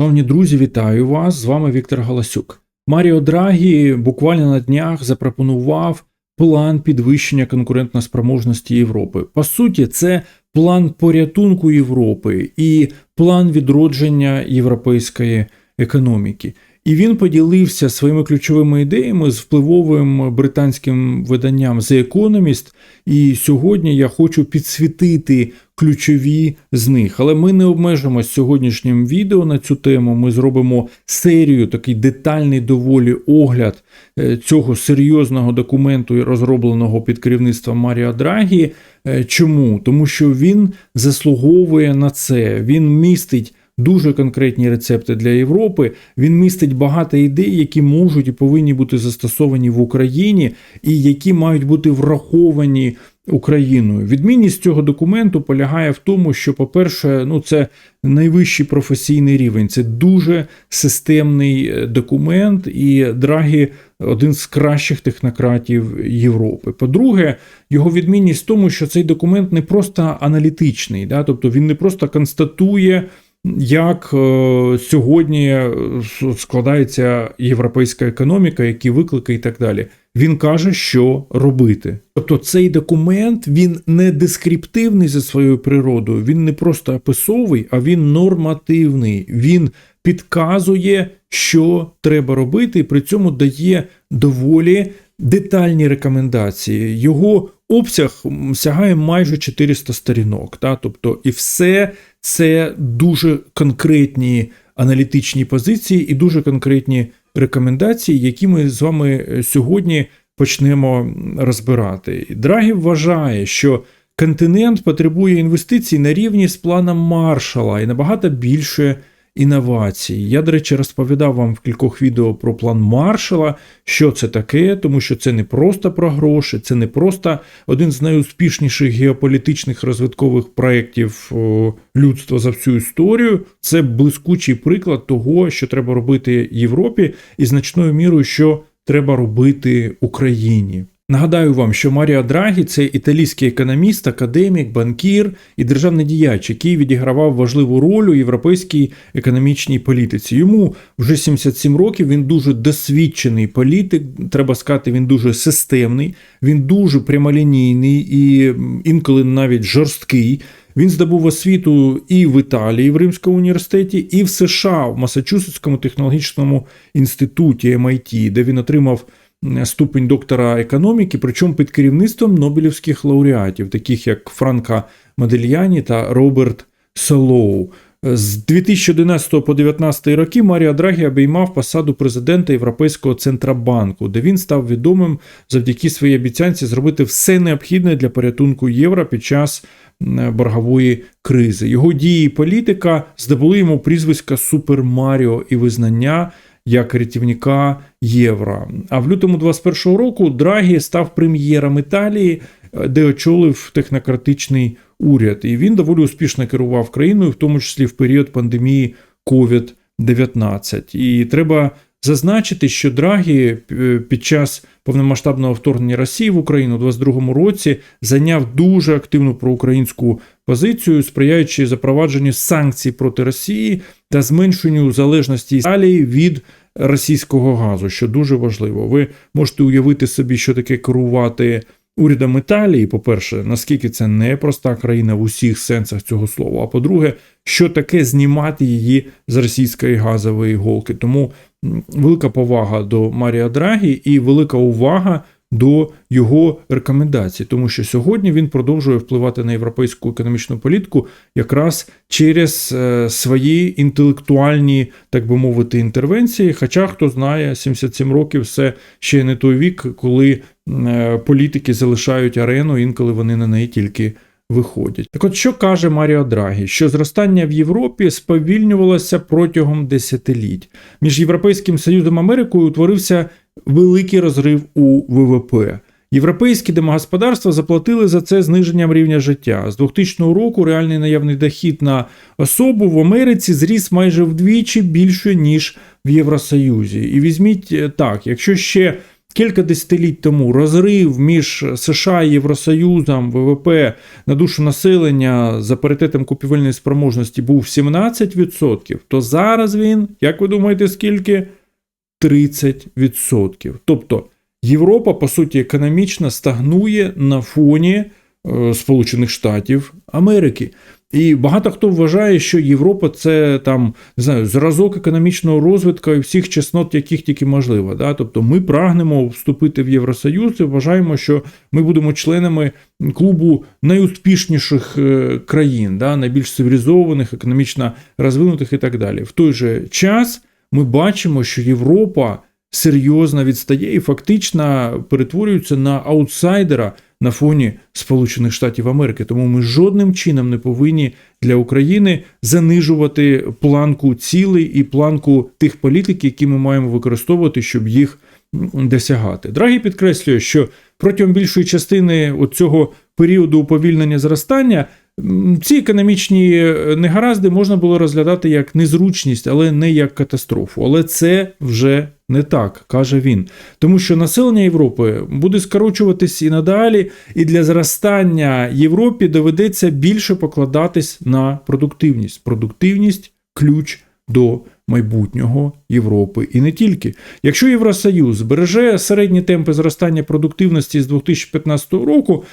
Шановні друзі, вітаю вас! З вами Віктор Галасюк. Маріо Драгі буквально на днях запропонував план підвищення конкурентноспроможності Європи. По суті, це план порятунку Європи і план відродження європейської економіки. І він поділився своїми ключовими ідеями з впливовим британським виданням The Economist. І сьогодні я хочу підсвітити ключові з них. Але ми не обмежимося сьогоднішнім відео на цю тему. Ми зробимо серію, такий детальний доволі огляд е, цього серйозного документу, розробленого під керівництвом Маріа Драгі. Е, Чому? Тому що він заслуговує на це. Він містить. Дуже конкретні рецепти для Європи. Він містить багато ідей, які можуть і повинні бути застосовані в Україні, і які мають бути враховані Україною. Відмінність цього документу полягає в тому, що, по-перше, ну це найвищий професійний рівень, це дуже системний е, документ, і Драгі один з кращих технократів Європи. По-друге, його відмінність в тому, що цей документ не просто аналітичний, да? тобто він не просто констатує. Як е, сьогодні е, складається європейська економіка, які виклики і так далі. Він каже, що робити. Тобто цей документ він не дескриптивний за своєю природою, він не просто описовий, а він нормативний. Він підказує, що треба робити, і при цьому дає доволі детальні рекомендації. Його обсяг сягає майже 400 сторінок. Та? Тобто, і все це дуже конкретні аналітичні позиції і дуже конкретні рекомендації, які ми з вами сьогодні почнемо розбирати. Драгі вважає, що континент потребує інвестицій на рівні з планом Маршала і набагато більше інновацій. Я, до речі, розповідав вам в кількох відео про план Маршала, що це таке, тому що це не просто про гроші, це не просто один з найуспішніших геополітичних розвиткових проєктів людства за всю історію. Це блискучий приклад того, що треба робити Європі, і значною мірою, що треба робити Україні. Нагадаю вам, що Маріо Драгі це італійський економіст, академік, банкір і державний діяч, який відігравав важливу роль у європейській економічній політиці. Йому вже 77 років. Він дуже досвідчений політик. Треба сказати, він дуже системний, він дуже прямолінійний і інколи навіть жорсткий. Він здобув освіту і в Італії в Римському університеті, і в США в Масачусетському технологічному інституті MIT, де він отримав ступень доктора економіки, причому під керівництвом Нобелівських лауреатів, таких як Франка Модельяні та Роберт Солоу. З 2011 по 2019 роки Маріо Драгі обіймав посаду президента Європейського центробанку, де він став відомим завдяки своїй обіцянці зробити все необхідне для порятунку євро під час боргової кризи. Його дії і політика здобули йому прізвиська Супер Маріо і визнання як рятівника євро. А в лютому 21-го року Драгі став прем'єром Італії, де очолив технократичний уряд. І він доволі успішно керував країною, в тому числі в період пандемії COVID-19. І треба зазначити, що Драгі е, під час повномасштабного вторгнення Росії в Україну у 2022 році зайняв дуже активну проукраїнську позицію, сприяючи запровадженню санкцій проти Росії та зменшенню залежності Італії від російського газу, що дуже важливо. Ви можете уявити собі, що таке керувати урядом Італії. По-перше, наскільки це не проста країна в усіх сенсах цього слова. А по-друге, що таке знімати її з російської газової голки. Тому велика повага до Марія Драгі і велика увага до його рекомендацій, тому що сьогодні він продовжує впливати на європейську економічну політику якраз через е, свої інтелектуальні, так би мовити, інтервенції. Хоча хто знає, 77 років це ще не той вік, коли е, політики залишають арену, інколи вони на неї тільки. Виходять. Так от що каже Маріо Драгі, що зростання в Європі сповільнювалося протягом десятиліть. Між Європейським Союзом Америкою утворився великий розрив у ВВП. Європейські домогосподарства заплатили за це зниженням рівня життя. З 2000 року реальний наявний дохід на особу в Америці зріс майже вдвічі більше, ніж в Євросоюзі. І візьміть е, так, якщо ще кілька десятиліть тому розрив між США і Євросоюзом ВВП на душу населення за паритетом купівельної спроможності був 17%, то зараз він, як ви думаєте, скільки? 30%. Тобто Європа, по суті, економічно стагнує на фоні е, Сполучених Штатів Америки. І багато хто вважає, що Європа це там не знаю, зразок економічного розвитку і всіх чеснот, яких тільки можливо. Да? Тобто ми прагнемо вступити в Євросоюз і вважаємо, що ми будемо членами клубу найуспішніших е, країн, да? найбільш цивілізованих, економічно розвинутих і так далі. В той же час ми бачимо, що Європа серйозно відстає і фактично перетворюється на аутсайдера на фоні Сполучених Штатів Америки. Тому ми жодним чином не повинні для України занижувати планку цілей і планку тих політик, які ми маємо використовувати, щоб їх досягати. Драгі підкреслює, що протягом більшої частини цього періоду уповільнення зростання ці економічні е, негаразди можна було розглядати як незручність, але не як катастрофу. Але це вже не так, каже він. Тому що населення Європи буде скорочуватись і надалі, і для зростання Європі доведеться більше покладатись на продуктивність. Продуктивність ключ до майбутнього Європи. І не тільки. Якщо Євросоюз збереже середні темпи зростання продуктивності з 2015 року,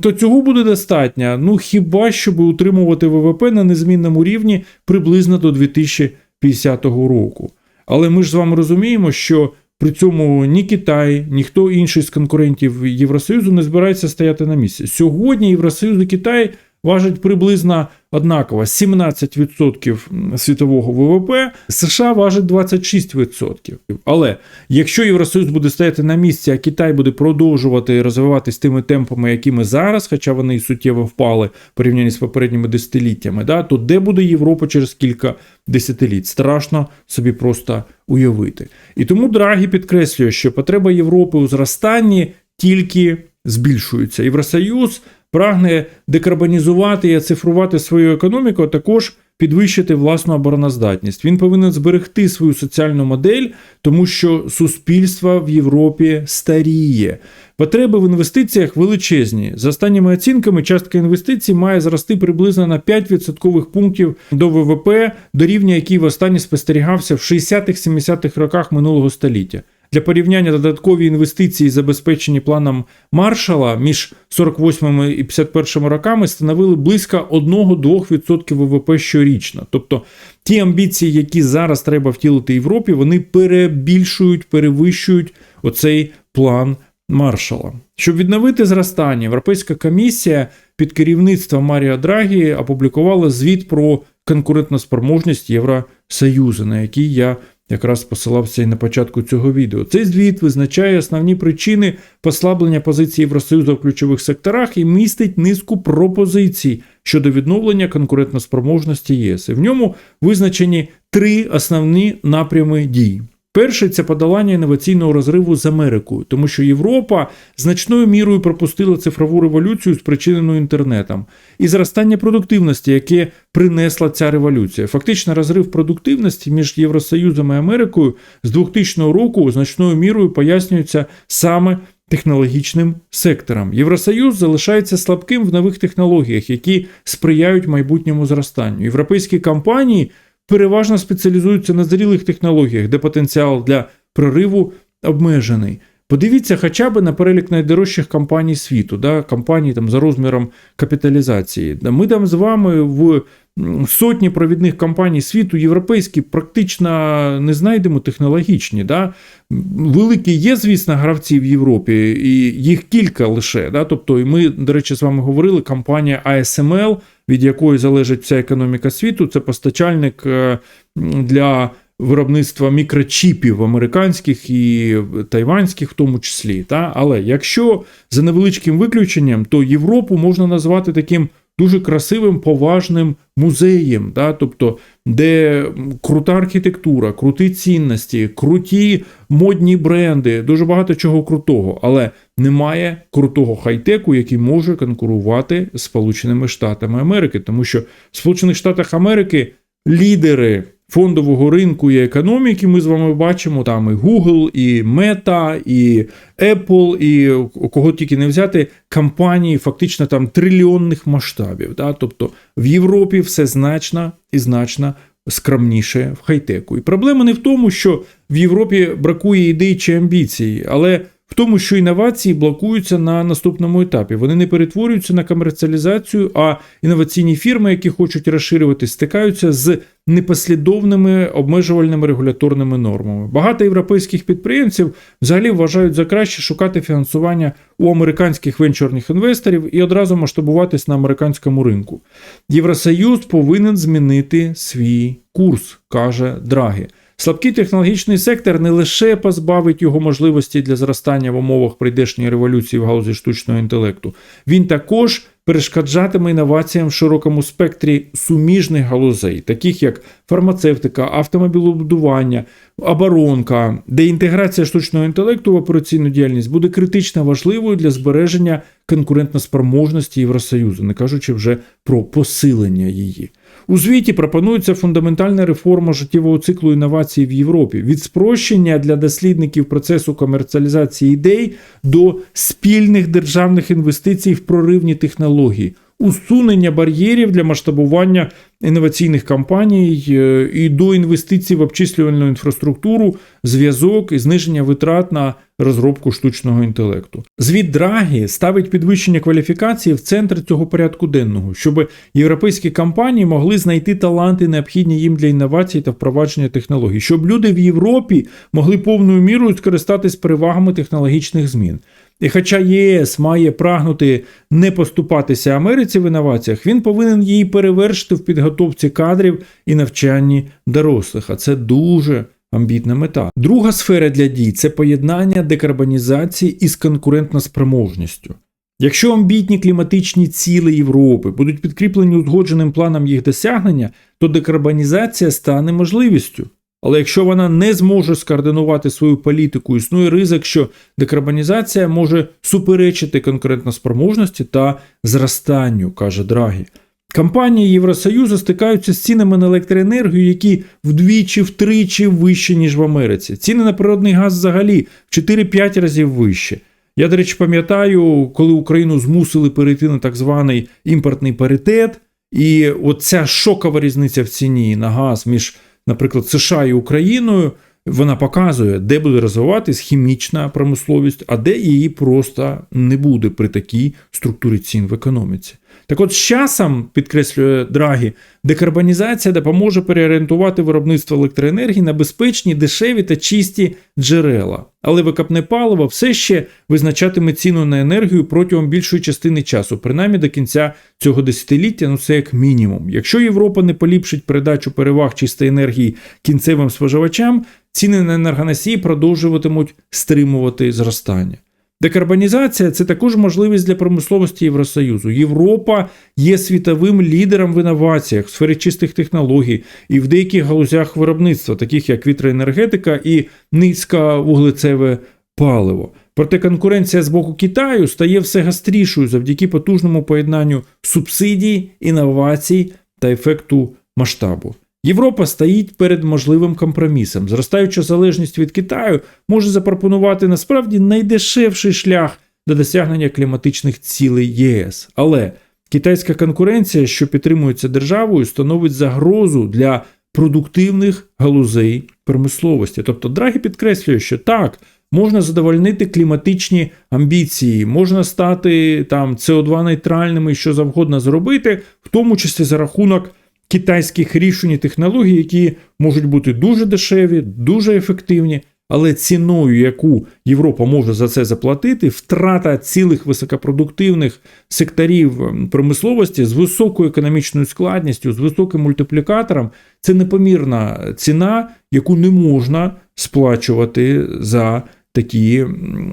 то цього буде достатньо. Ну хіба щоб утримувати ВВП на незмінному рівні приблизно до 2050 року. Але ми ж з вами розуміємо, що при цьому ні Китай, ніхто інший з конкурентів Євросоюзу не збирається стояти на місці. Сьогодні Євросоюз і Китай важать приблизно однаково 17% світового ВВП, США важить 26%. Але якщо Євросоюз буде стояти на місці, а Китай буде продовжувати розвиватись тими темпами, якими зараз, хоча вони суттєво впали в порівнянні з попередніми десятиліттями, да, то де буде Європа через кілька десятиліть? Страшно собі просто уявити. І тому Драгі підкреслює, що потреба Європи у зростанні тільки збільшується. Євросоюз прагне декарбонізувати і оцифрувати свою економіку, а також підвищити власну обороноздатність. Він повинен зберегти свою соціальну модель, тому що суспільство в Європі старіє. Потреби в інвестиціях величезні. За останніми оцінками, частка інвестицій має зрости приблизно на 5 відсоткових пунктів до ВВП, до рівня, який востаннє спостерігався в 60-70-х роках минулого століття. Для порівняння додаткові інвестиції, забезпечені планом Маршала між 48 і 51 роками, становили близько 1-2% ВВП щорічно. Тобто ті амбіції, які зараз треба втілити Європі, вони перебільшують, перевищують оцей план Маршала. Щоб відновити зростання, Європейська комісія під керівництвом Маріо Драгі опублікувала звіт про конкурентноспроможність Євросоюзу, на який я якраз посилався і на початку цього відео. Цей звіт визначає основні причини послаблення позиції Євросоюзу в ключових секторах і містить низку пропозицій щодо відновлення конкурентноспроможності ЄС. І в ньому визначені три основні напрями дій. Перший це подолання інноваційного розриву з Америкою, тому що Європа значною мірою пропустила цифрову революцію, спричинену інтернетом, і зростання продуктивності, яке принесла ця революція. Фактично, розрив продуктивності між Євросоюзом і Америкою з 2000 року значною мірою пояснюється саме технологічним сектором. Євросоюз залишається слабким в нових технологіях, які сприяють майбутньому зростанню. Європейські компанії переважно спеціалізуються на зрілих технологіях, де потенціал для прориву обмежений. Подивіться хоча б на перелік найдорожчих компаній світу, да, компаній там, за розміром капіталізації. Ми там з вами в сотні провідних компаній світу, європейські, практично не знайдемо технологічні. Да. Великі є, звісно, гравці в Європі, і їх кілька лише. Да. Тобто, і ми, до речі, з вами говорили, компанія ASML, від якої залежить вся економіка світу, це постачальник е, для виробництва мікрочіпів американських і тайванських, в тому числі. Та? Але якщо за невеличким виключенням, то Європу можна назвати таким дуже красивим, поважним музеєм, та? тобто, де крута архітектура, круті цінності, круті модні бренди, дуже багато чого крутого, але немає крутого хай-теку, який може конкурувати з Сполученими Штатами Америки, тому що в Сполучених Штатах Америки лідери фондового ринку і економіки. Ми з вами бачимо там і Google, і Meta, і Apple, і кого тільки не взяти компанії фактично там трильйонних масштабів. Да? Тобто в Європі все значно і значно скромніше в хай-теку. І проблема не в тому, що в Європі бракує ідей чи амбіцій, але в тому, що інновації блокуються на наступному етапі. Вони не перетворюються на комерціалізацію, а інноваційні фірми, які хочуть розширюватись, стикаються з непослідовними обмежувальними регуляторними нормами. Багато європейських підприємців взагалі вважають за краще шукати фінансування у американських венчурних інвесторів і одразу масштабуватись на американському ринку. Євросоюз повинен змінити свій курс, каже Драгі. Слабкий технологічний сектор не лише позбавить його можливості для зростання в умовах прийдешньої революції в галузі штучного інтелекту, він також перешкоджатиме інноваціям в широкому спектрі суміжних галузей, таких як фармацевтика, автомобілобудування, оборонка, де інтеграція штучного інтелекту в операційну діяльність буде критично важливою для збереження конкурентноспроможності Євросоюзу, не кажучи вже про посилення її. У звіті пропонується фундаментальна реформа життєвого циклу інновацій в Європі від спрощення для дослідників процесу комерціалізації ідей до спільних державних інвестицій в проривні технології, усунення бар'єрів для масштабування інноваційних кампаній е, і до інвестицій в обчислювальну інфраструктуру, зв'язок і зниження витрат на розробку штучного інтелекту. Звіт Драгі ставить підвищення кваліфікації в центр цього порядку денного, щоб європейські компанії могли знайти таланти, необхідні їм для інновацій та впровадження технологій, щоб люди в Європі могли повною мірою скористатись перевагами технологічних змін. І хоча ЄС має прагнути не поступатися Америці в інноваціях, він повинен її перевершити в підготовці кадрів і навчанні дорослих. А це дуже амбітна мета. Друга сфера для дій це поєднання декарбонізації із конкурентноспроможністю. Якщо амбітні кліматичні цілі Європи будуть підкріплені узгодженим планом їх досягнення, то декарбонізація стане можливістю. Але якщо вона не зможе скоординувати свою політику, існує ризик, що декарбонізація може суперечити конкурентноспроможності та зростанню, каже Драгі. Компанії Євросоюзу стикаються з цінами на електроенергію, які вдвічі-втричі вищі, ніж в Америці. Ціни на природний газ взагалі в 4-5 разів вище. Я, до речі, пам'ятаю, коли Україну змусили перейти на так званий імпортний паритет, і оця шокова різниця в ціні на газ між наприклад, США і Україною, вона показує, де буде розвиватись хімічна промисловість, а де її просто не буде при такій структурі цін в економіці. Так от з часом, підкреслює Драгі, декарбонізація допоможе переорієнтувати виробництво електроенергії на безпечні, дешеві та чисті джерела. Але викопне паливо все ще визначатиме ціну на енергію протягом більшої частини часу, принаймні до кінця цього десятиліття, ну це як мінімум. Якщо Європа не поліпшить передачу переваг чистої енергії кінцевим споживачам, ціни на енергоносії продовжуватимуть стримувати зростання. Декарбонізація це також можливість для промисловості Євросоюзу. Європа є світовим лідером в інноваціях в сфері чистих технологій і в деяких галузях виробництва, таких як вітроенергетика і низьковуглецеве паливо. Проте конкуренція з боку Китаю стає все гастрішою завдяки потужному поєднанню субсидій, інновацій та ефекту масштабу. Європа стоїть перед можливим компромісом. Зростаюча залежність від Китаю може запропонувати насправді найдешевший шлях до досягнення кліматичних цілей ЄС. Але китайська конкуренція, що підтримується державою, становить загрозу для продуктивних галузей промисловості. Тобто, Драгі підкреслює, що так. Можна задовольнити кліматичні амбіції, можна стати там СО2 нейтральними що завгодно зробити, в тому числі за рахунок китайських рішень і технологій, які можуть бути дуже дешеві, дуже ефективні, але ціною, яку Європа може за це заплатити, втрата цілих високопродуктивних секторів промисловості з високою економічною складністю, з високим мультиплікатором, це непомірна ціна, яку не можна сплачувати за такі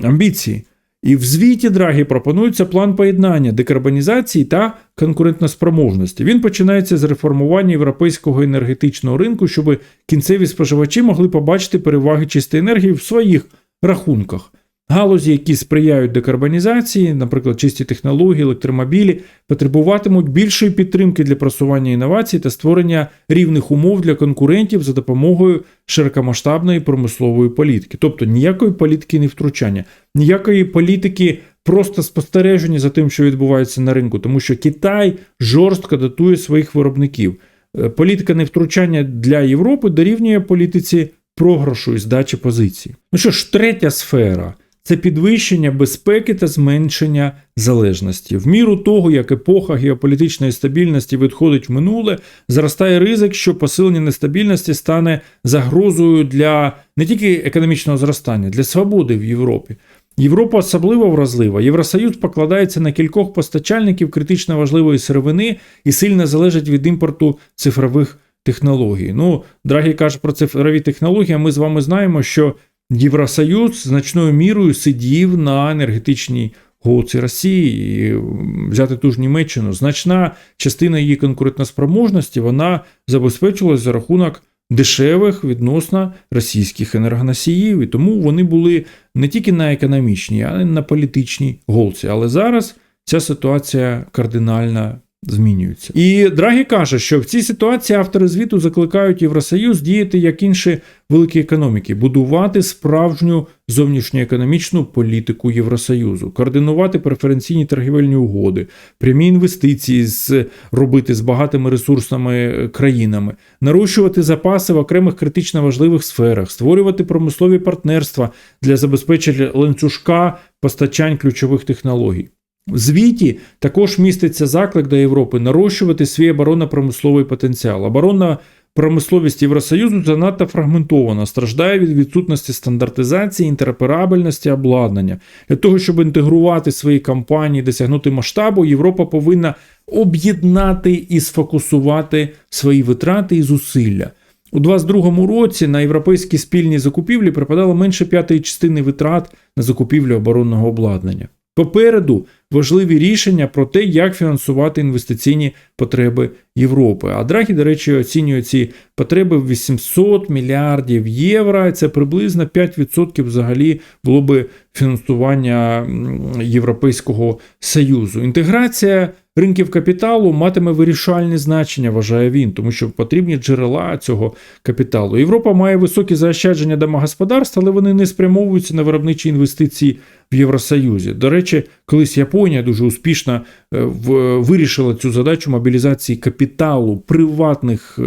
амбіції. І в звіті Драгі пропонується план поєднання декарбонізації та конкурентноспроможності. Він починається з реформування європейського енергетичного ринку, щоб кінцеві споживачі могли побачити переваги чистої енергії в своїх рахунках. Галузі, які сприяють декарбонізації, наприклад, чисті технології, електромобілі, потребуватимуть більшої підтримки для просування інновацій та створення рівних умов для конкурентів за допомогою широкомасштабної промислової політики. Тобто ніякої політики не втручання, ніякої політики просто спостереження за тим, що відбувається на ринку, тому що Китай жорстко датує своїх виробників. Е, Політика невтручання для Європи дорівнює політиці програшу і здачі позицій. Ну що ж, третя сфера це підвищення безпеки та зменшення залежності. В міру того, як епоха геополітичної стабільності відходить в минуле, зростає ризик, що посилення нестабільності стане загрозою для не тільки економічного зростання, для свободи в Європі. Європа особливо вразлива. Євросоюз покладається на кількох постачальників критично важливої сировини і сильно залежить від імпорту цифрових технологій. Ну, Драгі каже про цифрові технології. Ми з вами знаємо, що Євросоюз значною мірою сидів на енергетичній голці Росії, і взяти ту ж Німеччину. Значна частина її конкурентоспроможності вона забезпечувалась за рахунок дешевих відносно російських енергоносіїв, і тому вони були не тільки на економічній, а й на політичній голці. Але зараз ця ситуація кардинально змінюється. І Драгі каже, що в цій ситуації автори звіту закликають Євросоюз діяти як інші великі економіки, будувати справжню зовнішньоекономічну політику Євросоюзу, координувати преференційні торгівельні угоди, прямі інвестиції з робити з багатими ресурсними країнами, нарощувати запаси в окремих критично важливих сферах, створювати промислові партнерства для забезпечення ланцюжка постачань ключових технологій. Звіті також міститься заклик до Європи нарощувати свій оборонно-промисловий потенціал. Оборонна промисловість Євросоюзу занадто фрагментована, страждає від відсутності стандартизації, інтероперабельності обладнання. Для того, щоб інтегрувати свої компанії, досягнути масштабу, Європа повинна об'єднати і сфокусувати свої витрати і зусилля. У 2022 році на європейські спільні закупівлі припадало менше п'ятої частини витрат на закупівлю оборонного обладнання. Попереду важливі рішення про те, як фінансувати інвестиційні потреби Європи. А Драгі, до речі, оцінює ці потреби в 800 мільярдів євро. Це приблизно 5% взагалі було би фінансування Європейського Союзу. Інтеграція ринків капіталу матиме вирішальне значення, вважає він, тому що потрібні джерела цього капіталу. Європа має високі заощадження домогосподарств, але вони не спрямовуються на виробничі інвестиції в Євросоюзі. До речі, колись Японія дуже успішно вирішила цю задачу мобілізації капіталу приватних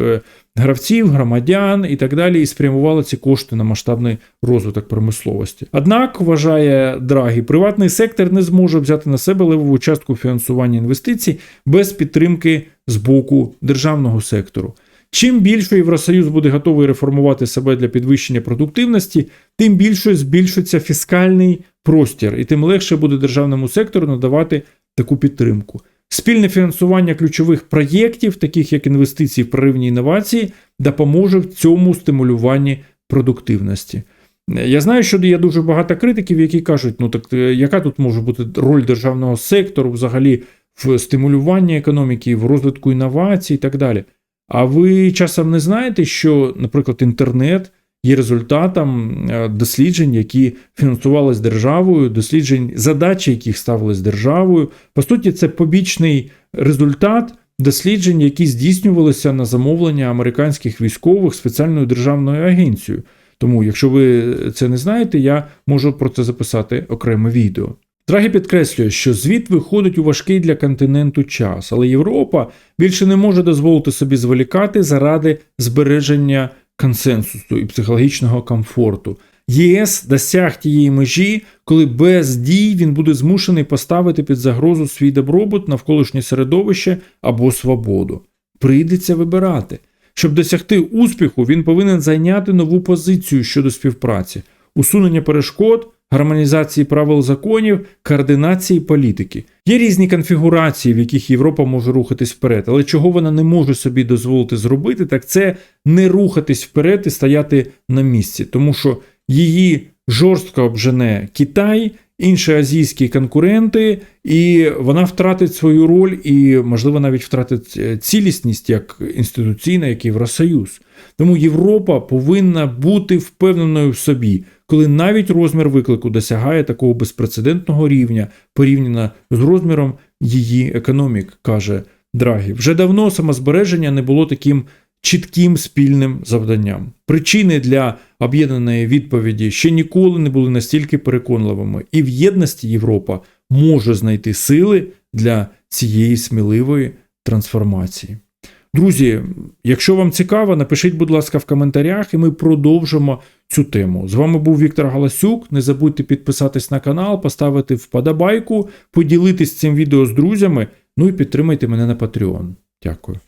гравців, громадян і так далі, і спрямувала ці кошти на масштабний розвиток промисловості. Однак, вважає Драгі, приватний сектор не зможе взяти на себе левову частку фінансування інвестицій без підтримки з боку державного сектору. Чим більше Євросоюз буде готовий реформувати себе для підвищення продуктивності, тим більше збільшиться фіскальний простір, і тим легше буде державному сектору надавати таку підтримку. Спільне фінансування ключових проєктів, таких як інвестиції в проривні інновації, допоможе в цьому стимулюванні продуктивності. Я знаю, що є дуже багато критиків, які кажуть, ну так яка тут може бути роль державного сектору взагалі в стимулюванні економіки, в розвитку інновацій і так далі. А ви часом не знаєте, що, наприклад, інтернет є результатом е, досліджень, які фінансувалися державою, досліджень, задачі, яких ставились державою. По суті, це побічний результат досліджень, які здійснювалися на замовлення американських військових спеціальною державною агенцією. Тому, якщо ви це не знаєте, я можу про це записати окреме відео. Драгі підкреслює, що звіт виходить у важкий для континенту час, але Європа більше не може дозволити собі зволікати заради збереження консенсусу і психологічного комфорту. ЄС досяг тієї межі, коли без дій він буде змушений поставити під загрозу свій добробут, навколишнє середовище або свободу. Прийдеться вибирати. Щоб досягти успіху, він повинен зайняти нову позицію щодо співпраці, усунення перешкод, гармонізації правил законів, координації політики. Є різні конфігурації, в яких Європа може рухатись вперед, але чого вона не може собі дозволити зробити, так це не рухатись вперед і стояти на місці, тому що її жорстко обжене Китай. інші азійські конкуренти, і вона втратить свою роль і, можливо, навіть втратить е, цілісність як інституційна, як Євросоюз. Тому Європа повинна бути впевненою в собі, коли навіть розмір виклику досягає такого безпрецедентного рівня порівняно з розміром її економік, каже Драгі. Вже давно самозбереження не було таким чітким спільним завданням. Причини для об'єднаної відповіді ще ніколи не були настільки переконливими, і в єдності Європа може знайти сили для цієї сміливої трансформації. Друзі, якщо вам цікаво, напишіть, будь ласка, в коментарях, і ми продовжимо цю тему. З вами був Віктор Галасюк. Не забудьте підписатись на канал, поставити вподобайку, поділитись цим відео з друзями. Ну і підтримайте мене на Patreon. Дякую.